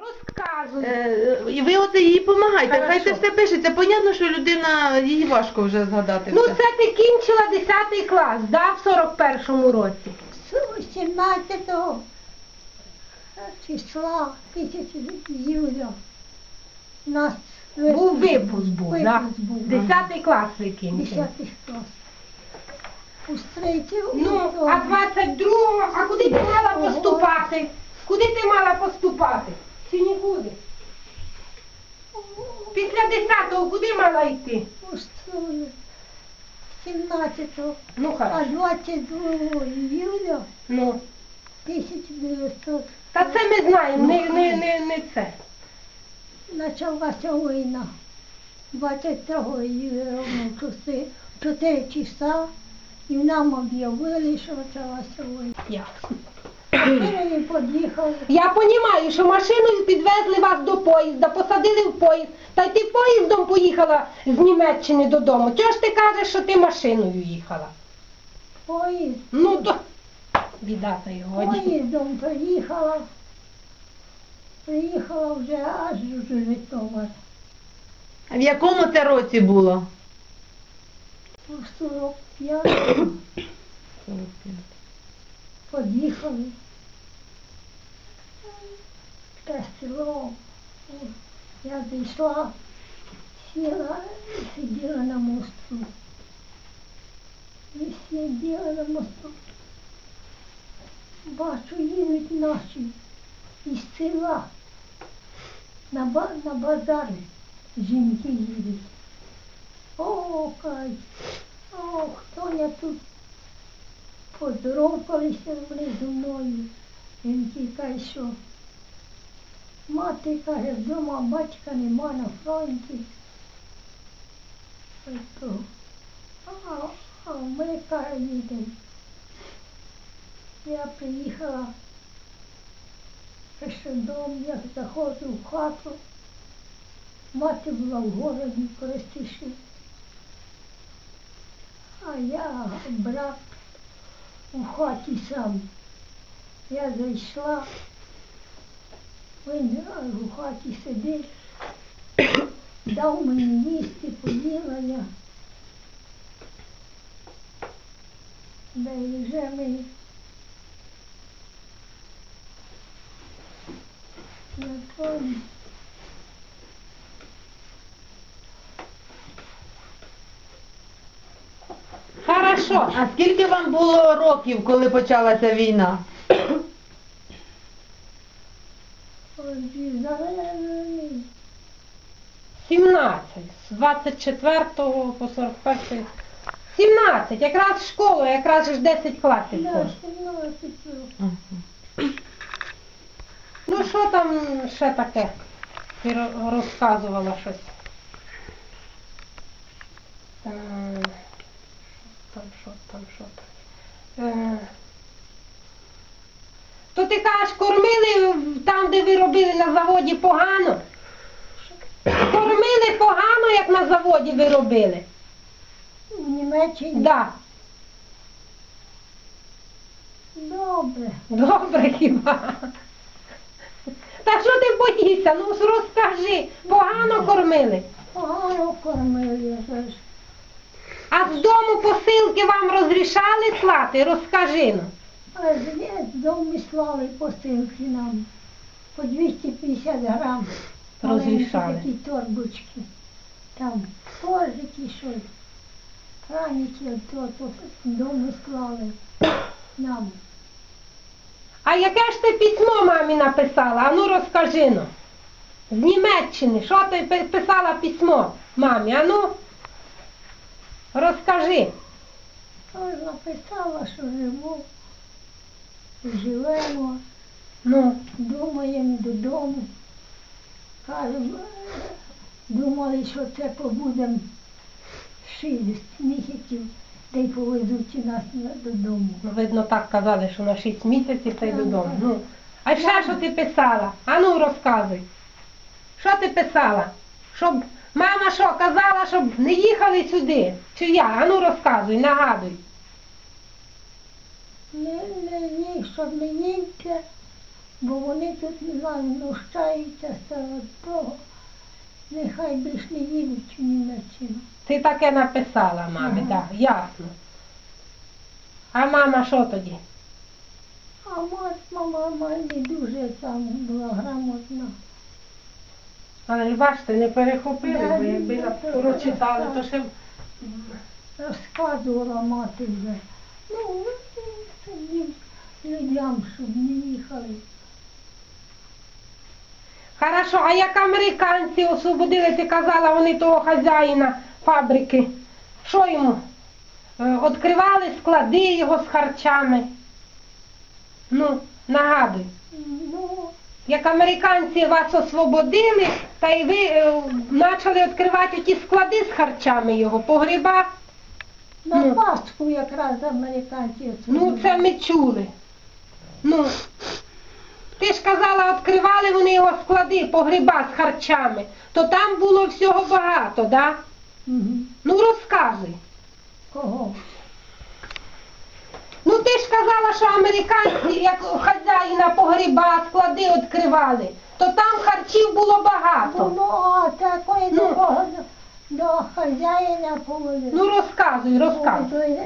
Розказуй. Е, І ви оце їй допомагайте. Хай це все пишеться. Понятно, що людина, їй важко вже згадати. Ну все. це ти кінчила 10 клас, да, в 41-му році? 17 числа тисячі Юля. Нас Був випуск був, да? Випуск був. 10 клас ви кінчили. 10 клас. Устрітив. Ну, а 22-го, а куди ти мала поступати? Куди ти мала поступати? Чи нікуди? Після 10-го куди мала йти? Устрою. 17 Ну, а хорошо. 22 июля Ну. 1900 Та це ми знаємо, не, не, не, не це. почалася війна. 23 июля ровно в часи- в 4 часа і нам об'явили, що почалася війна. Ясно. Я розумію, що машиною підвезли вас до поїзда, посадили в поїзд, та й ти поїздом поїхала з Німеччини додому. Чого ж ти кажеш, що ти машиною їхала? Поїзд. Ну то біда та й годі. Поїздом приїхала. Приїхала вже аж у Житомир. А в якому це році було? У 45 Поїхали. Те село. Я зайшла, сіла, сиділа на мосту. І сиділа на мосту. Бачу, їдуть наші із села. На, ба- на базар жінки їдуть. О, кай, о, хто я тут поздоровкалися вони зі мною. Він каже, що мати каже, вдома батька нема на фронті. А, а ми каже, їдемо. Я приїхала ще дом, я заходжу в хату. Мати була в городі в А я брат у хаті сам. Я зайшла, він у хаті сидить, дав мені їсти, поїла я. І вже ми на. Хорошо. А скільки вам було років, коли почалася війна? Ой, зелений. 17. З 24 по 41. 17. Якраз школу, якраз ж 10 класів. Було. Ну що там ще таке? Ти розказувала щось. Е, Що там, що там, що там. Е, То ти кажеш, кормили там, де ви робили на заводі погано? Кормили погано, як на заводі ви робили? В Німеччині. Да. Добре. Добре хіба? Та що ти боїшся? Ну розкажи, погано кормили. Погано кормили. А з дому посилки вам розрішали слати? Розкажи ну. А з дому слали посилки нам по 250 грам. Розрішали. такі торбочки. Там коржики щось. Праники, то, то дому слали нам. А яке ж ти письмо мамі написала? А ну розкажи ну. З Німеччини. Що ти писала письмо мамі? А ну розкажи. Тож написала, що живу, живемо, Ну, думаємо додому. Кажемо, думали, що це побудемо шість місяців, та й повезуть нас додому. ну, видно, так казали, що на 6 місяців та й додому. Ну. А ще що ти писала? А ну розказуй. Що ти писала? Щоб мама що казала, щоб не їхали сюди? Чи я? А ну розказуй, нагадуй. Не, не, ні, щоб не їдьте, бо вони тут нущаються з того. Нехай більш не їдуть в Німеччину. Ти таке написала мамі, Ага. так, ясно. А мама що тоді? А мать, мама, мама не дуже там була грамотна. Але ж бачите, не перехопили, Да, бо якби прочитали, то ще б Розказувала мати вже. Ну, людям, щоб не їхали. Хорошо, а як американці освободили, ти казала, вони того хазяїна фабрики. Що йому? Е, Відкривали склади його з харчами. Ну, нагадуй. Ну, Як американці вас освободили, та й ви е, почали відкривати ті склади з харчами його, погреба. на Ну. Пасху якраз американці Ну, це ми чули. Ну, ти ж казала, відкривали вони його склади, погреба з харчами, то там було всього багато, да? Мгм. Ну розказуй. Кого? Ну ти ж казала, що американці, як хазяїна погреба, склади відкривали, то там харчів було багато. Ну, а такої Ну. до до, хазяїна повели. Ну розказуй, розказуй.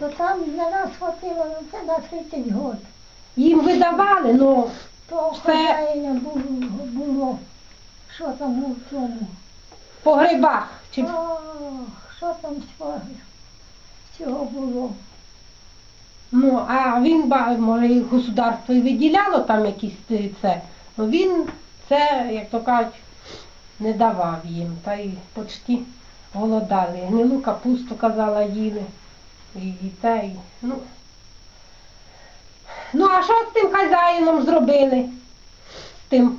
То там для нас хватило ну, це на 30 год. Їм видавали, ну То хазяїна було, було, що там у цьому. по грибах. Чи... Ах, що там всього було. Ну, а він, може, і государство і виділяло там якісь е, це. Ну він це, як то кажуть, не давав їм. Та й почти голодали. Гнилу капусту, казала, їли. І, і те, і, ну. Ну, а що з тим хазяїном зробили? З тим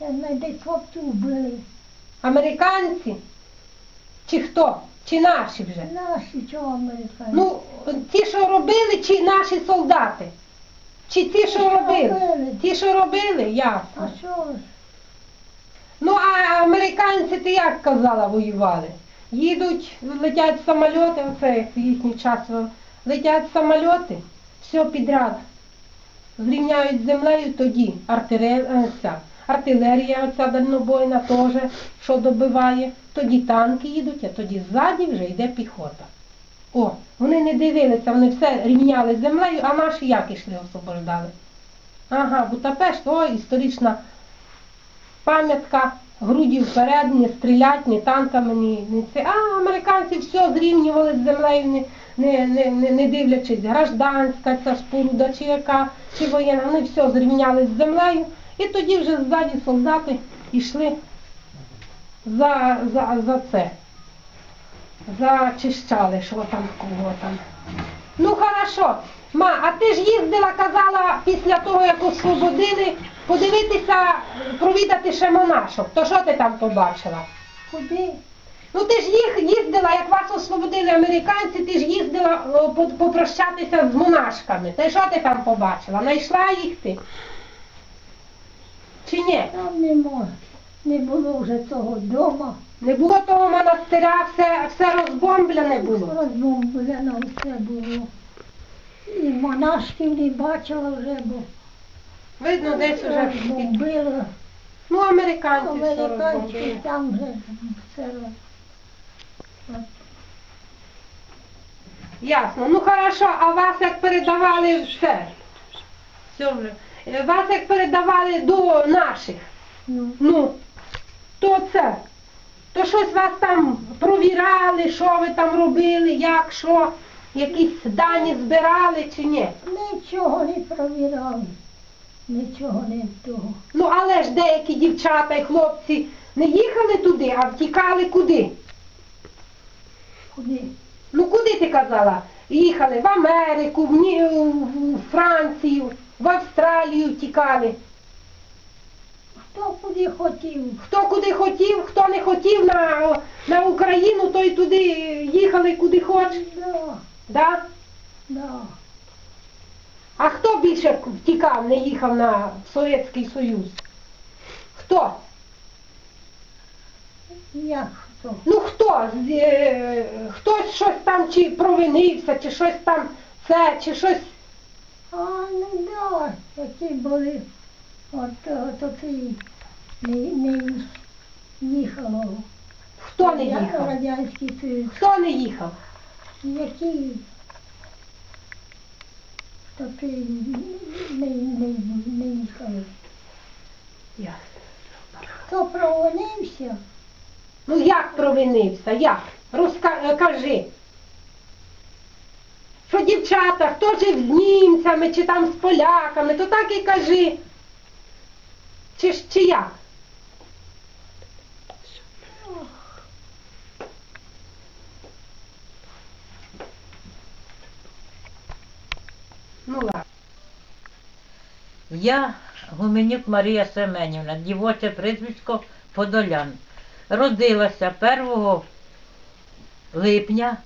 Я знайде хлопців вбили. американці? Чи хто? Чи наші вже? Наші чого американці? Ну, ті, що робили, чи наші солдати? Чи ті, що робили? Ті, що робили, ясно. А що ж? Ну, а американці, ти як казала, воювали? Їдуть, летять самольоти, оце їхній час, летять самольоти, все підряд. Зрівняють землею тоді артилерія, ця, артилерія оця дальнобойна теж, що добиває. Тоді танки їдуть, а тоді ззаді вже йде піхота. О, вони не дивилися, вони все рівняли землею, а наші як ішли освобождали. Ага, Будапешт, о, історична пам'ятка, груді вперед, не стрілять, ні танками, ні це. А американці все зрівнювали з землею, не, не, не, не, дивлячись, гражданська ця споруда, чи яка, чи воєнна, вони все зрівняли з землею. І тоді вже ззаді солдати йшли за, за, за це. Зачищали, що там, кого там. Ну хорошо. Ма, а ти ж їздила, казала, після того, як освободили, подивитися, провідати ще монашок. То що ти там побачила? Куди? Ну ти ж їх їздила, як вас освободили американці, ти ж їздила о, попрощатися з монашками. Та й що ти там побачила? Найшла їх ти? Чи ні? Там не може. Не було вже того дома. Не було того монастиря, все, все розбомблене було. Розбомблено все було. І монашків не бачила вже, бо Видно, десь уже. розбомбили. Ну, американці все Американці там вже все. роз- Ясно. Ну хорошо, а вас як передавали все? Все вже. Вас як передавали до наших, Ну, ну, то це. То щось вас там провірали, що ви там робили, як, що, якісь дані збирали чи ні? нічого не провірали. Нічого не того. Ну але ж деякі дівчата і хлопці не їхали туди, а втікали куди? Куди? Ну куди ти казала? Їхали в Америку, в, Ні... в Францію, в Австралію тікали. Хто куди хотів? Хто куди хотів, хто не хотів на, на Україну, той туди їхали куди хоч. Да, Да? да. А хто більше втікав, не їхав на Совєтський Союз? Хто? Хто? Ну хто? Е, Хтось щось там чи провинився, чи щось там це, чи щось А, ну да, які були, от, от оці не, не їхало. Хто не їхав? Радянський Союз. Хто не їхав? Які такі не, не, не їхали. Ясно. Хто провинився, Ну як провинився? Як? Розка... е. Що дівчата, хто жив з німцями чи там з поляками, то так і кажи. Чи чи як? Ну ладно. Я Гуменюк Марія Семенівна, дівоче прізвисько Подолян. Родилася 1 липня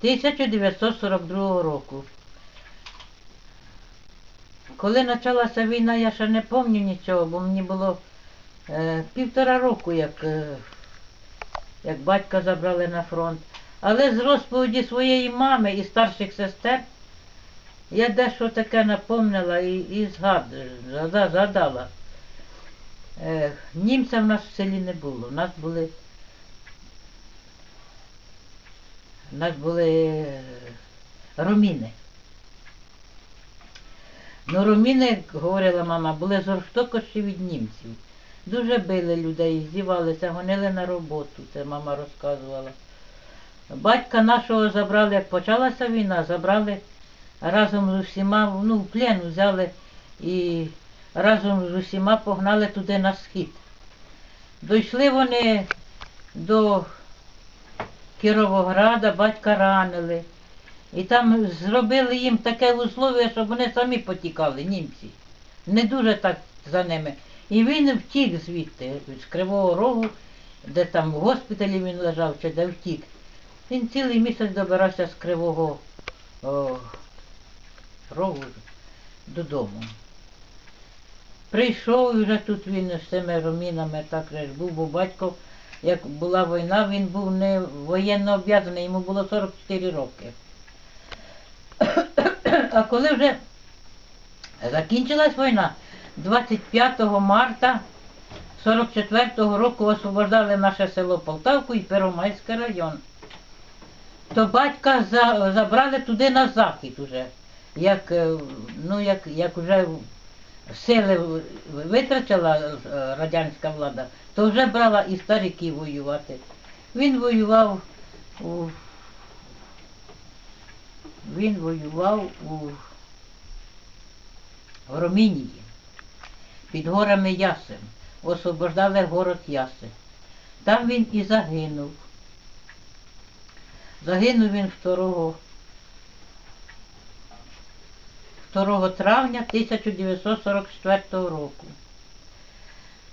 1942 року. Коли почалася війна, я ще не пам'ятаю нічого, бо мені було е, півтора року, як, е, як батька забрали на фронт. Але з розповіді своєї мами і старших сестер я дещо таке напомнила і, і згад, згадала. Німця в нас в селі не було. У нас були. У нас були е, руміни. Ну, руміни, говорила мама, були жорстокощі від німців. Дуже били людей, здівалися, гонили на роботу, це мама розказувала. Батька нашого забрали, як почалася війна, забрали разом з усіма, ну, в плен взяли і разом з усіма погнали туди на схід. Дійшли вони до Кіровограда, батька ранили. І там зробили їм таке условие, щоб вони самі потікали, німці. Не дуже так за ними. І він втік звідти, з Кривого Рогу, де там в госпіталі він лежав, чи де втік. Він цілий місяць добирався з Кривого о, Рогу додому. Прийшов вже тут він з цими румінами так же був, бо батько, як була війна, він був не воєнно об'язаний, йому було 44 роки. А коли вже закінчилась війна, 25 марта 44-го року освобождали наше село Полтавку і Первомайський район. То батька забрали туди на захід уже. Як, е, ну, як, як вже сили в- витрачала е, радянська влада, то вже брала і стариків воювати. Він воював у він воював у Ромінії під горами Ясен. Освобождали город Ясен. Там він і загинув. Загинув він 2, 2 травня 1944 року.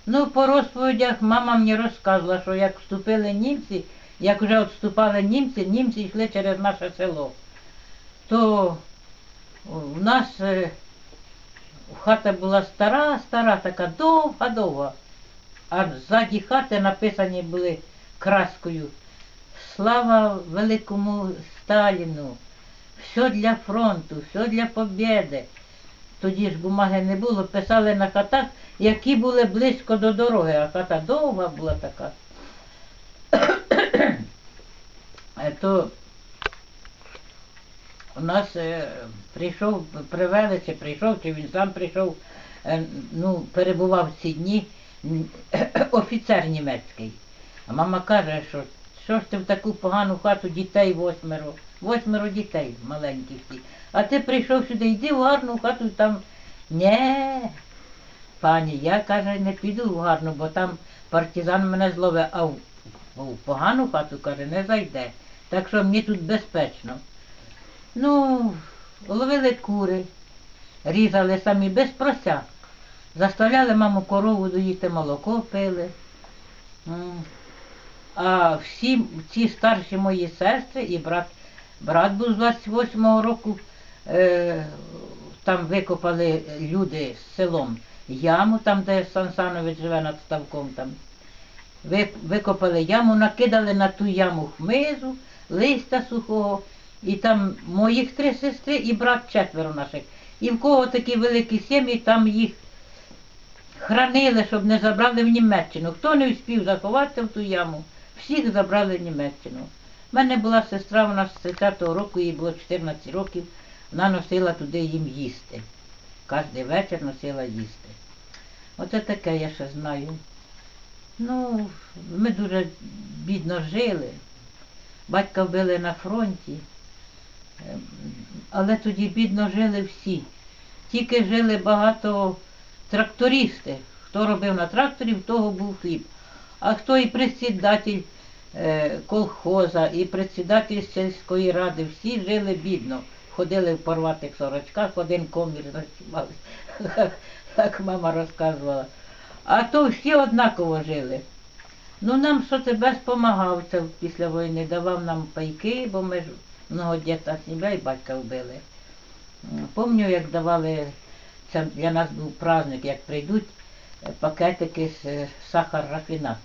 Ну, по розповідях мама мені розказувала, що як вступили німці, як вже відступали німці, німці йшли через наше село. То у нас е, хата була стара, стара, така довга-довга. А ззаді хати написані були краскою Слава великому Сталіну, все для фронту, все для побєди. Тоді ж бумаги не було, писали на хатах, які були близько до дороги, а хата довга була така. Е, То у нас е, прийшов, привели, чи прийшов, чи він сам прийшов, е, ну, перебував ці дні офіцер німецький. А мама каже, що що ж ти в таку погану хату дітей восьмеро, восьмеро дітей маленьких. А ти прийшов сюди, йди в гарну хату там. Нє, пані, я каже, не піду в гарну, бо там партизан мене зловить, а в, в погану хату, каже, не зайде. Так що мені тут безпечно. Ну, ловили кури, різали самі без прося. Заставляли маму корову доїти, молоко пили. А всі ці старші мої сестри і брат, брат був з 28-го року, е, там викопали люди з селом яму, там, де Сансанович живе над ставком там. Ви, викопали яму, накидали на ту яму хмизу, листя сухого, і там моїх три сестри і брат четверо наших. І в кого такі великі сім'ї, там їх хранили, щоб не забрали в Німеччину. Хто не встиг заховатися в ту яму, всіх забрали в Німеччину. У мене була сестра, вона з 30-го року, їй було 14 років, вона носила туди їм їсти. Кожен вечір носила їсти. Оце таке я ще знаю. Ну, ми дуже бідно жили. Батька вбили на фронті. Ем, Але тоді бідно жили всі. Тільки жили багато трактористи. Хто робив на тракторі, в того був хліб. А хто і председатель колхоза, і председатель сільської ради, всі жили бідно. Ходили в порватих сорочках, один комір зачувався, так мама розказувала. А то всі однаково жили. Ну нам що тебе спомагав це після війни, давав нам пайки, бо ми ж много дітей себе і батька вбили. Помню, як давали, це для нас був праздник, як прийдуть е, пакетики з е, сахар рафінат.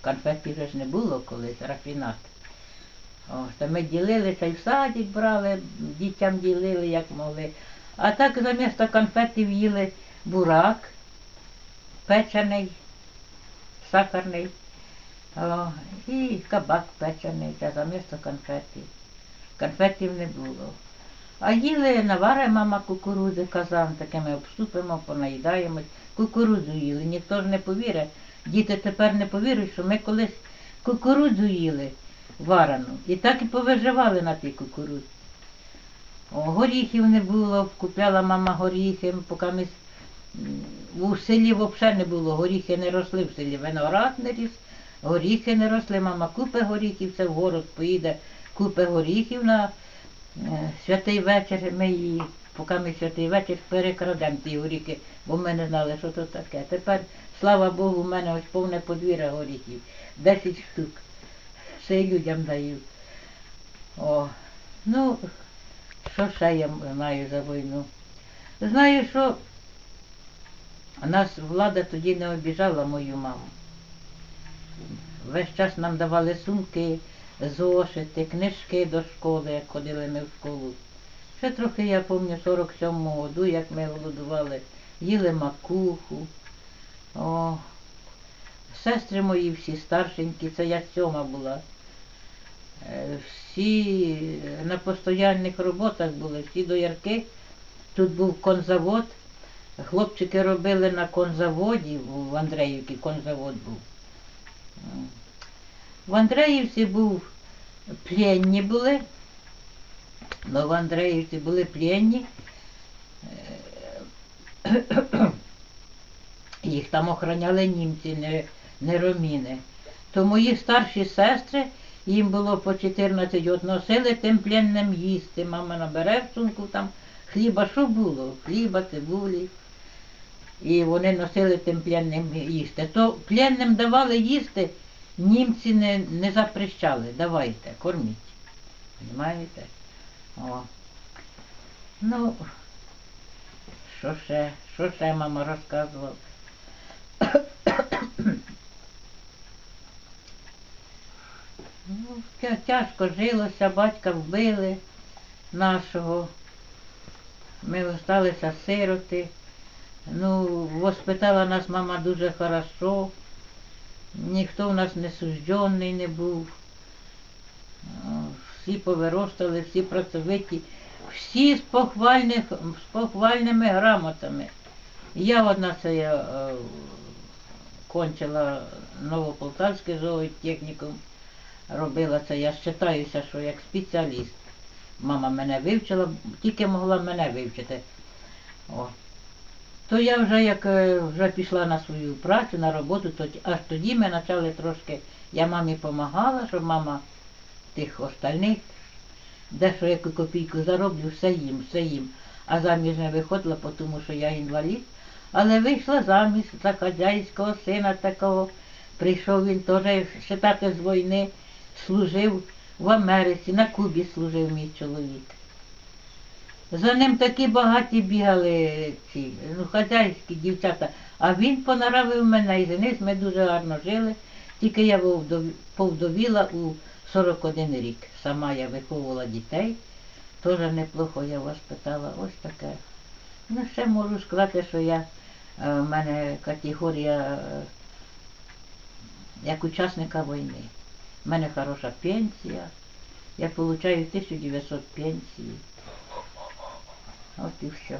Конфетів вже ж не було колись, рафінат. О, то ми ділилися і в садик брали, дітям ділили, як могли. А так замісто конфетів їли бурак, печений, сахарний, о, і кабак печений, та замісто конфетів. Конфетів не було. А їли навари мама кукурудзи, казан, таке ми обступимо, понаїдаємось. Кукурудзу їли, ніхто ж не повірить. Діти тепер не повірять, що ми колись кукурудзу їли варену. І так і повиживали на тій кукурудзі. О, горіхів не було, купляла мама горіхи, поки ми у селі взагалі не було, горіхи не росли в селі, виноград не ріс, горіхи не росли, мама купи горіхів, це в город поїде, купи горіхів на е, святий вечір, ми її, поки ми святий вечір перекрадемо ті горіхи, бо ми не знали, що це таке. Тепер, слава Богу, в мене ось повне подвір'я горіхів, 10 штук. Все людям дають. О, ну, що ще я знаю за війну? Знаю, що нас влада тоді не обіжала мою маму. Весь час нам давали сумки, зошити, книжки до школи, як ходили ми в школу. Ще трохи я пам'ятаю 47-му году, як ми голодували, їли макуху. О, сестри мої всі старшенькі, це я сьома була. Е, Всі на постоянних роботах були, всі доярки. Тут був конзавод. Хлопчики робили на конзаводі, в Андреївці конзавод був. В Андреївці був пленні були. Ну, в Андреївці були пленні. Їх там охороняли німці, не, не роміни. То мої старші сестри, їм було по 14 от носили тим пленним їсти. Мама набере в сумку там хліба, що було? Хліба, цибулі. І вони носили тим пленним їсти. То пленним давали їсти, німці не, не запрещали. Давайте, корміть. Понимаєте? О. Ну, що ще, що ще мама розказувала? Ну, тя- тяжко жилося, батька вбили нашого. Ми залишилися сироти. Ну, воспитала нас мама дуже хорошо. Ніхто в нас не сужденний не був. Всі повиростали, всі працьовиті, всі з, похвальних, з похвальними грамотами. Я одна це я е, кончила Новополтавський зоотехнікум, робила це, я вважаюся, що як спеціаліст. Мама мене вивчила, тільки могла мене вивчити. О. То я вже як е, вже пішла на свою працю, на роботу, то аж тоді ми почали трошки, я мамі допомагала, щоб мама тих остальних, дещо яку копійку зароблю, все їм, все їм. А заміж не виходила, тому що я інвалід. Але вийшла заміж за хазяйського сина такого. Прийшов він теж считати з війни, служив в Америці, на Кубі служив мій чоловік. За ним такі багаті бігали ці, ну, хазяйські дівчата. А він понаравив мене і женись, ми дуже гарно жили. Тільки я повдовіла у 41 рік. Сама я виховувала дітей. Теж неплохо я вас питала. Ось таке. Ну, ще можу сказати, що я, е, в мене категорія е, як учасника війни. У мене хороша пенсія. Я получаю 1900 пенсії. От і все.